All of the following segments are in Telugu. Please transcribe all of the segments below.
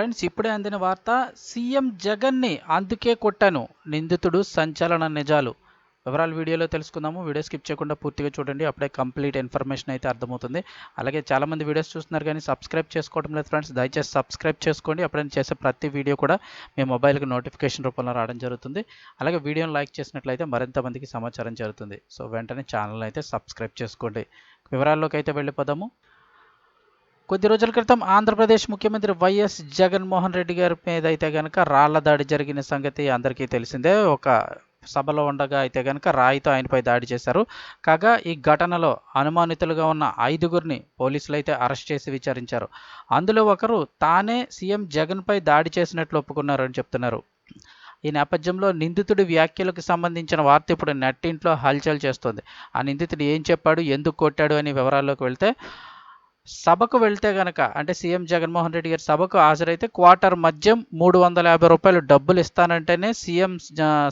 ఫ్రెండ్స్ ఇప్పుడే అందిన వార్త సీఎం జగన్ని అందుకే కొట్టాను. నిందితుడు సంచలన నిజాలు. వివరాలు వీడియోలో తెలుసుకుందాము. వీడియో స్కిప్ చేయకుండా పూర్తిగా చూడండి. అప్పుడే కంప్లీట్ ఇన్ఫర్మేషన్ అయితే అర్థమవుతుంది. అలాగే చాలామంది వీడియోస్ చూస్తున్నారు కానీ సబ్స్క్రైబ్ చేసుకోవడం లేదు ఫ్రెండ్స్. దయచేసి సబ్స్క్రైబ్ చేసుకోండి. అప్పుడైనా చేసే ప్రతి వీడియో కూడా మీ మొబైల్కి నోటిఫికేషన్ రూపంలో రావడం జరుగుతుంది. అలాగే వీడియోని లైక్ చేసినట్లయితే మరింత మందికి సమాచారం జరుగుతుంది సో వెంటనే ఛానల్ అయితే సబ్స్క్రైబ్ చేసుకోండి. వివరాల్లోకి అయితే వెళ్ళిపోదాము. కొద్ది రోజుల క్రితం ఆంధ్రప్రదేశ్ ముఖ్యమంత్రి వైఎస్ జగన్మోహన్ రెడ్డి గారి మీద అయితే కనుక రాళ్ళ దాడి జరిగిన సంగతి అందరికీ తెలిసిందే. ఒక సభలో ఉండగా అయితే కనుక రాయితో ఆయనపై దాడి చేశారు. కాగా ఈ ఘటనలో అనుమానితులుగా ఉన్న ఐదుగురిని పోలీసులు అయితే అరెస్ట్ చేసి విచారించారు. అందులో ఒకరు తానే సీఎం జగన్పై దాడి చేసినట్లు ఒప్పుకున్నారని చెప్తున్నారు. ఈ నేపథ్యంలో నిందితుడి వ్యాఖ్యలకు సంబంధించిన వార్త ఇప్పుడు నెట్టింట్లో హల్చల్ చేస్తుంది. ఆ నిందితుడు ఏం చెప్పాడు ఎందుకు కొట్టాడు అనే వివరాల్లోకి వెళ్తే సభకు వెళ్తే గనక అంటే సీఎం జగన్మోహన్ రెడ్డి గారి సభకు హాజరైతే క్వార్టర్ మద్యం మూడు వందల యాభై రూపాయలు డబ్బులు ఇస్తానంటేనే సీఎం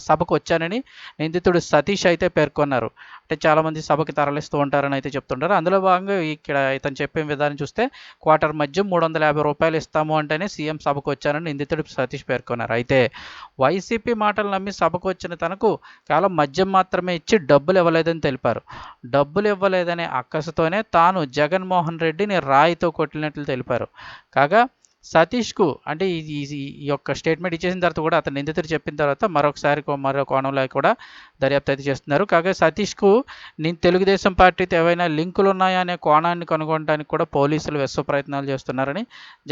సభకు వచ్చానని నిందితుడు సతీష్ అయితే పేర్కొన్నారు. అంటే చాలామంది సభకి తరలిస్తూ ఉంటారని అయితే చెప్తుంటారు. అందులో భాగంగా ఇక్కడ ఇతను చెప్పిన విధానం చూస్తే క్వార్టర్ మద్యం మూడు వందల యాభై రూపాయలు ఇస్తాము అంటేనే సీఎం సభకు వచ్చానని నిందితుడు సతీష్ పేర్కొన్నారు. అయితే వైసీపీ మాటలు నమ్మి సభకు వచ్చిన తనకు కేవలం మద్యం మాత్రమే ఇచ్చి డబ్బులు ఇవ్వలేదని తెలిపారు. డబ్బులు ఇవ్వలేదనే అక్కసతోనే తాను జగన్మోహన్ రెడ్డి గడ్డిని రాయితో కొట్టినట్లు తెలిపారు. కాగా సతీష్కు అంటే ఈ యొక్క స్టేట్మెంట్ ఇచ్చేసిన తర్వాత కూడా అతను నిందితుడు చెప్పిన తర్వాత మరొకసారి మరో కోణంలో కూడా దర్యాప్తు అయితే చేస్తున్నారు. కాగా సతీష్కు నేను తెలుగుదేశం పార్టీతో ఏవైనా లింకులు ఉన్నాయా అనే కోణాన్ని కనుగొనడానికి కూడా పోలీసులు విశ్వ ప్రయత్నాలు చేస్తున్నారని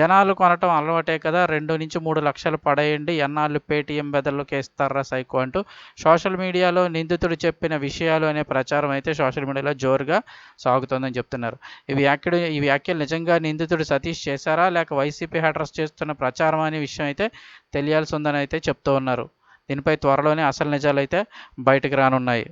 జనాలు కొనటం అలవాటే కదా రెండు నుంచి మూడు లక్షలు పడేయండి ఎన్నాళ్ళు పేటీఎం బెదర్లోకి వేస్తారా సైకో అంటూ సోషల్ మీడియాలో నిందితుడు చెప్పిన విషయాలు అనే ప్రచారం అయితే సోషల్ మీడియాలో జోరుగా సాగుతోందని చెప్తున్నారు. ఈ వ్యాఖ్యలు ఈ వ్యాఖ్యలు నిజంగా నిందితుడు సతీష్ చేశారా లేక వైసీపీ హెడర్స్ చేస్తున్న ప్రచారం అనే విషయం అయితే తెలియాల్సి ఉందని అయితే చెప్తూ ఉన్నారు. దీనిపై త్వరలోనే అసలు నిజాలు అయితే బయటకు రానున్నాయి.